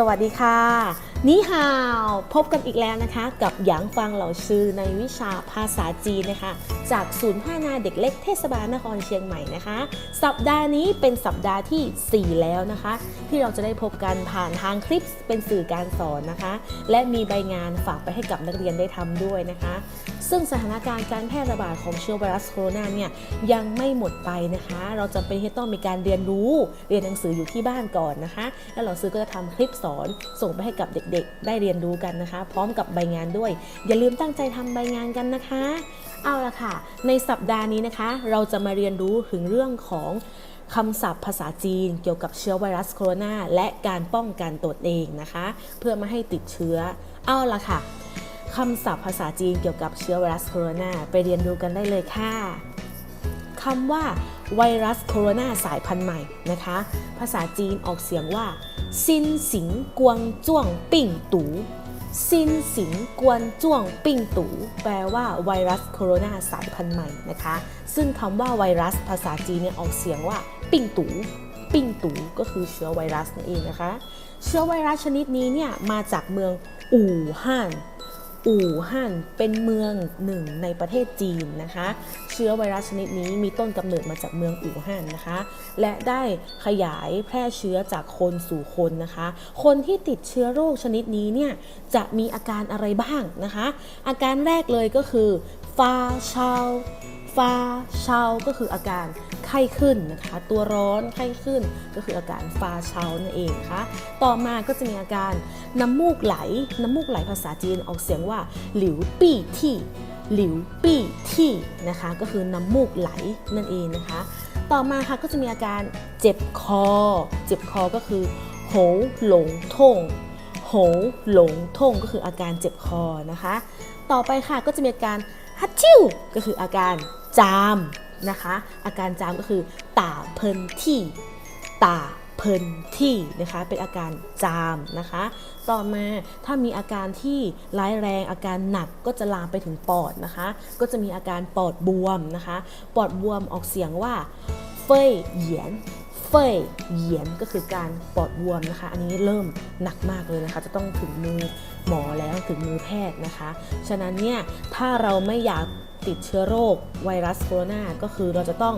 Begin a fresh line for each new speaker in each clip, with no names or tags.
สวัสดีค่ะ นี่ฮาว พบกันอีกแล้วนะคะ กับหยางฟังเหล่าชื่อในวิชาภาษาจีนนะคะ จากศูนย์พัฒนาเด็กเล็กเทศบาลนครเชียงใหม่นะคะ สัปดาห์นี้เป็นสัปดาห์ที่ 4 แล้วนะคะ ที่เราจะได้พบกันผ่านทางคลิปเป็นสื่อการสอนนะคะ และมีใบงานฝากไปให้กับนักเรียนได้ทำด้วยนะคะ ซึ่งสถานการณ์การแพร่ระบาดของเชื้อไวรัสโคโรนาเนี่ยยังไม่หมดไปนะคะ เราจำเป็นที่ต้องมีการเรียนรู้เรียนหนังสืออยู่ที่บ้านก่อนนะคะ แล้วเราซื้อก็จะทำคลิปสอนส่งไปให้กับเด็กๆ ได้เรียนรู้กันนะคะ พร้อมกับใบงานด้วย อย่าลืมตั้งใจทำใบงานกันนะคะ เอาละค่ะ ในสัปดาห์นี้นะคะ เราจะมาเรียนรู้ถึงเรื่องของคำศัพท์ภาษาจีนเกี่ยวกับเชื้อไวรัสโคโรนาและการป้องกันตนเองนะคะ เพื่อไม่ให้ติดเชื้อ เอาละค่ะ คำศัพท์ภาษาจีนเกี่ยวกับเชื้อไวรัสโคโรนาไปเรียนรู้กันได้เลยค่ะคำว่าไวรัสโคโรนาสายพันธุ์ใหม่นะคะ ภาษาจีนออกเสียงว่าซินสิงกวงจ้วงปิ่งตูซินสิงกวนจ้วงปิ่งตูแปลว่าไวรัสโคโรนาสายพันธุ์ใหม่นะคะ ซึ่งคำว่าไวรัสภาษาจีนเนี่ยออกเสียงว่าปิ่งตูปิ่งตูก็คือเชื้อไวรัสนั่นเองนะคะ เชื้อไวรัสชนิดนี้เนี่ยมาจากเมืองอู่ฮั่น อู่ฮั่นเป็นเมืองหนึ่งในประเทศจีนนะคะ เชื้อไวรัสชนิดนี้มีต้นกำเนิดมาจากเมืองอู่ฮั่นนะคะ และได้ขยายแพร่เชื้อจากคนสู่คนนะคะ คนที่ติดเชื้อโรคชนิดนี้เนี่ยจะมีอาการอะไรบ้างนะคะ อาการแรกเลยก็คือฟาชา ฟ้าเชาก็คืออาการไข้ขึ้นนะคะ ตัวร้อนไข้ขึ้นก็คืออาการฟ้าเชานั่นเองนะคะต่อมาก็จะมีอาการน้ำมูกไหล น้ำมูกไหลภาษาจีนออกเสียงว่า หลิวปี้ที่หลิวปี้ที่นะคะ ก็คือน้ำมูกไหลนั่นเองนะคะ ต่อมาค่ะก็จะมีอาการเจ็บคอ เจ็บคอก็คือโหหลงท่งโหหลงท่งก็คืออาการเจ็บคอนะคะ ต่อไปค่ะก็จะมีอาการฮัตชิวก็คืออาการ จามนะคะ อาการจามก็คือตาเพลินที่ตาเพลินที่นะคะเป็นอาการจามนะคะ ต่อมาถ้ามีอาการที่ร้ายแรงอาการหนักก็จะลามไปถึงปอดนะคะ ก็จะมีอาการปอดบวมนะคะ ปอดบวมออกเสียงว่า เฟยเหยียนเฟยเหยียนก็คือการปอดบวมนะคะ อันนี้เริ่มหนักมากเลยนะคะ จะต้องถึงมือหมอแล้วถึงมือแพทย์นะคะ ฉะนั้นเนี่ยถ้าเราไม่อยากติดเชื้อโรคไวรัสโคโรนาก็คือเราจะต้อง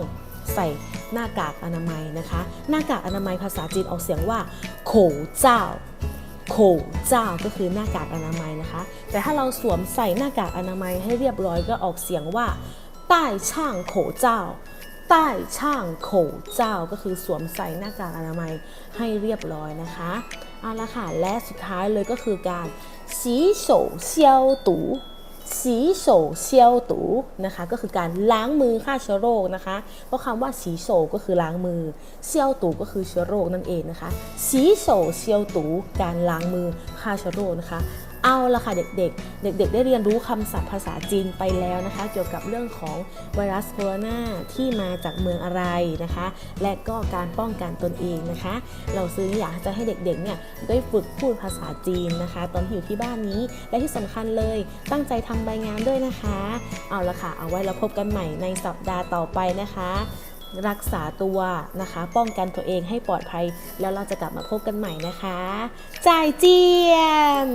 ใส่หน้ากากอนามัยนะคะ หน้ากากอนามัยภาษาจีนออกเสียงว่าโขเจ้าโขเจ้าก็คือหน้ากากอนามัยนะคะ แต่ถ้าเราสวมใส่หน้ากากอนามัยให้เรียบร้อยก็ออกเสียงว่าใต้ช่างโขเจ้า ใต้ช่างโขเจ้าก็คือสวมใส่หน้ากากอนามัยให้เรียบร้อยนะคะเอาละค่ะและสุดท้ายเลยก็คือการสีโฉเซียวตูสีโฉเซียวตูนะคะก็คือการล้างมือฆ่าเชื้อโรคนะคะเพราะคำว่าสีโฉก็คือล้างมือเซียวตูก็คือเชื้อโรคนั่นเองนะคะสีโฉเซียวตูการล้างมือฆ่าเชื้อโรคนะคะ เอาละค่ะเด็กๆ เด็ก ๆ ได้เรียนรู้คำศัพท์ภาษาจีนไปแล้วนะคะ เกี่ยวกับเรื่องของไวรัสโคโรนาที่มาจากเมืองอะไรนะคะ และก็การป้องกันตนเองนะคะ เราซื้ออยากจะให้เด็กๆเนี่ยได้ฝึกพูดภาษาจีนนะคะ ตอนที่อยู่ที่บ้านนี้และที่สำคัญเลยตั้งใจทำใบงานด้วยนะคะ เอาละค่ะเอาไว้เราพบกันใหม่ในสัปดาห์ต่อไปนะคะรักษาตัวนะคะ ป้องกันตัวเองให้ปลอดภัย แล้วเราจะกลับมาพบกันใหม่นะคะ จ่ายเจียน